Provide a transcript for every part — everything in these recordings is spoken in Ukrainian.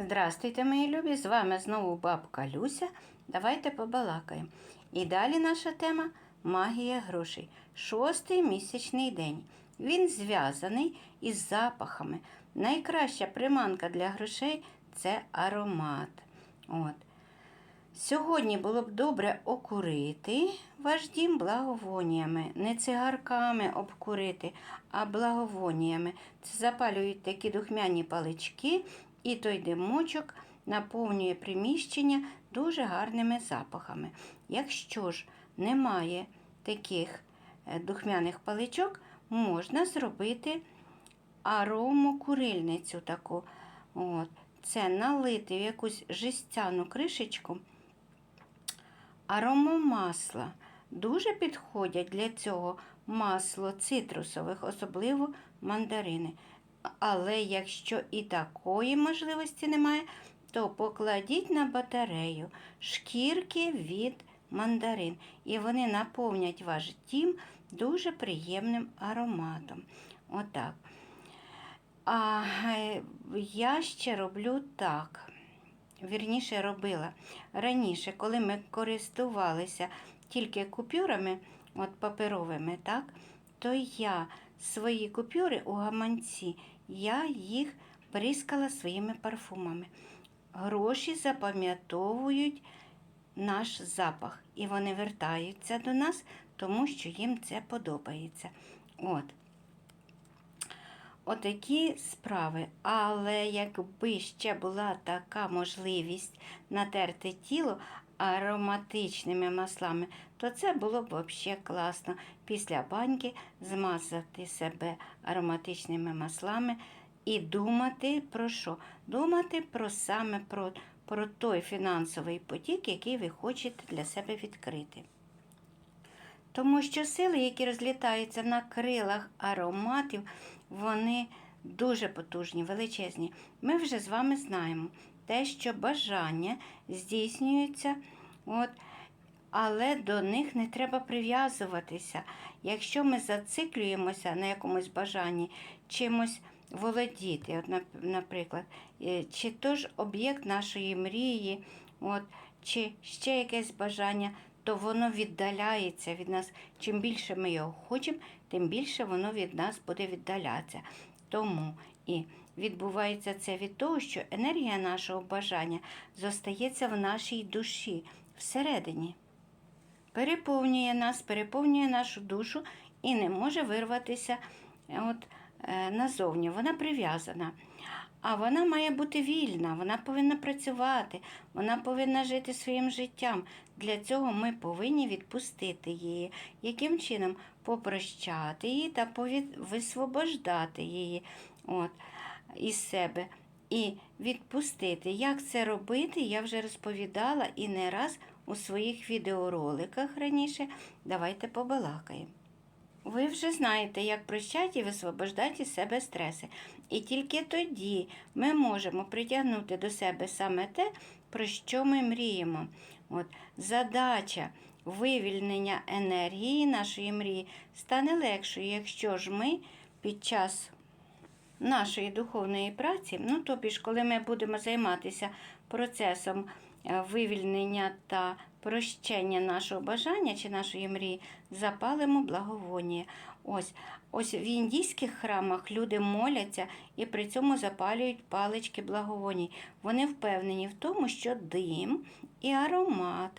Здрастуйте, мої любі! З вами знову бабка Люся. Давайте побалакаємо. І далі наша тема магія грошей. Шостий місячний день. Він зв'язаний із запахами. Найкраща приманка для грошей це аромат. От. Сьогодні було б добре окурити ваш дім благовоніями, не цигарками обкурити, а благовоніями. Це запалюють такі духмяні палички, і той димочок наповнює приміщення дуже гарними запахами. Якщо ж немає таких е, духмяних паличок, можна зробити аромокурильницю таку. От. Це налити в якусь жестяну кришечку аромамасла. Дуже підходять для цього масло цитрусових, особливо мандарини. Але якщо і такої можливості немає, то покладіть на батарею шкірки від мандарин, і вони наповнять ваш дім дуже приємним ароматом. Отак. А е, я ще роблю так. Вірніше робила раніше, коли ми користувалися тільки купюрами, от паперовими, так, то я свої купюри у гаманці, я їх бризкала своїми парфумами. Гроші запам'ятовують наш запах, і вони вертаються до нас, тому що їм це подобається. От. Отакі справи. Але якби ще була така можливість натерти тіло ароматичними маслами, то це було б взагалі класно. Після баньки змазати себе ароматичними маслами і думати про що? Думати про саме про, про той фінансовий потік, який ви хочете для себе відкрити. Тому що сили, які розлітаються на крилах ароматів, вони дуже потужні, величезні. Ми вже з вами знаємо те, що бажання здійснюються, от, але до них не треба прив'язуватися. Якщо ми зациклюємося на якомусь бажанні, чимось володіти, от, наприклад, е, чи то ж об'єкт нашої мрії, от, чи ще якесь бажання то воно віддаляється від нас. Чим більше ми його хочемо, тим більше воно від нас буде віддалятися. Тому і відбувається це від того, що енергія нашого бажання зостається в нашій душі всередині. Переповнює нас, переповнює нашу душу і не може вирватися от, е, назовні. Вона прив'язана. А вона має бути вільна, вона повинна працювати, вона повинна жити своїм життям. Для цього ми повинні відпустити її, яким чином попрощати її та висвобождати її от, із себе. І відпустити. Як це робити, я вже розповідала і не раз у своїх відеороликах раніше. Давайте побалакаємо. Ви вже знаєте, як прощати і висвобождати із себе стреси. І тільки тоді ми можемо притягнути до себе саме те, про що ми мріємо. От, Задача вивільнення енергії нашої мрії стане легшою, якщо ж ми під час нашої духовної праці, ну тобі ж, коли ми будемо займатися процесом е, вивільнення та прощення нашого бажання чи нашої мрії, запалимо благовоння. Ось ось в індійських храмах люди моляться і при цьому запалюють палички благовоній. Вони впевнені в тому, що дим і аромат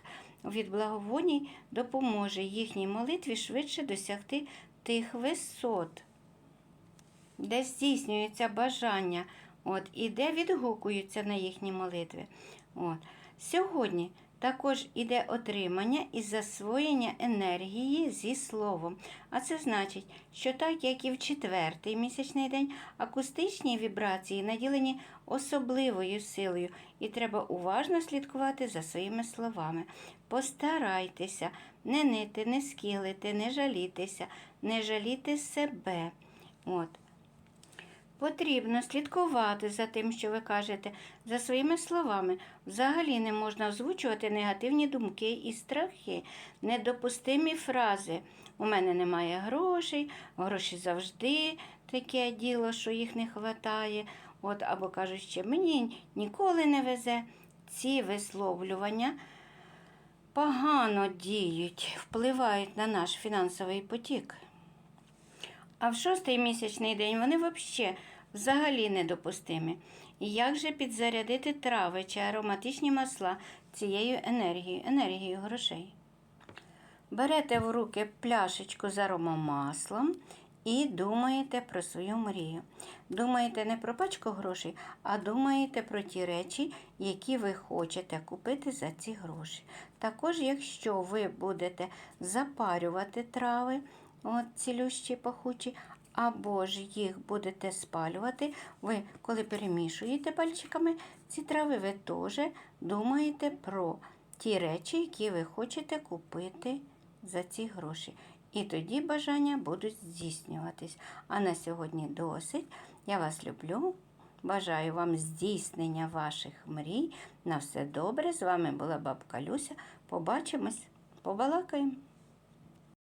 від благовоній допоможе їхній молитві швидше досягти тих висот де здійснюється бажання, от, і де відгукуються на їхні молитви. От. Сьогодні також іде отримання і засвоєння енергії зі словом. А це значить, що так як і в четвертий місячний день, акустичні вібрації наділені особливою силою, і треба уважно слідкувати за своїми словами. Постарайтеся не нити, не скілити, не жалітися, не жаліти себе. От. Потрібно слідкувати за тим, що ви кажете, за своїми словами. Взагалі не можна озвучувати негативні думки і страхи, недопустимі фрази. У мене немає грошей, гроші завжди таке діло, що їх не вистачає. От, або кажуть ще, мені ніколи не везе. Ці висловлювання погано діють, впливають на наш фінансовий потік. А в шостий місячний день вони взагалі, взагалі недопустимі. І як же підзарядити трави чи ароматичні масла цією енергією, енергією грошей? Берете в руки пляшечку з аромамаслом і думаєте про свою мрію. Думаєте не про пачку грошей, а думаєте про ті речі, які ви хочете купити за ці гроші. Також, якщо ви будете запарювати трави, от пахучі, або ж їх будете спалювати, ви, коли перемішуєте пальчиками ці трави, ви теж думаєте про ті речі, які ви хочете купити за ці гроші. І тоді бажання будуть здійснюватись. А на сьогодні досить. Я вас люблю. Бажаю вам здійснення ваших мрій. На все добре. З вами була бабка Люся. Побачимось, побалакаємо.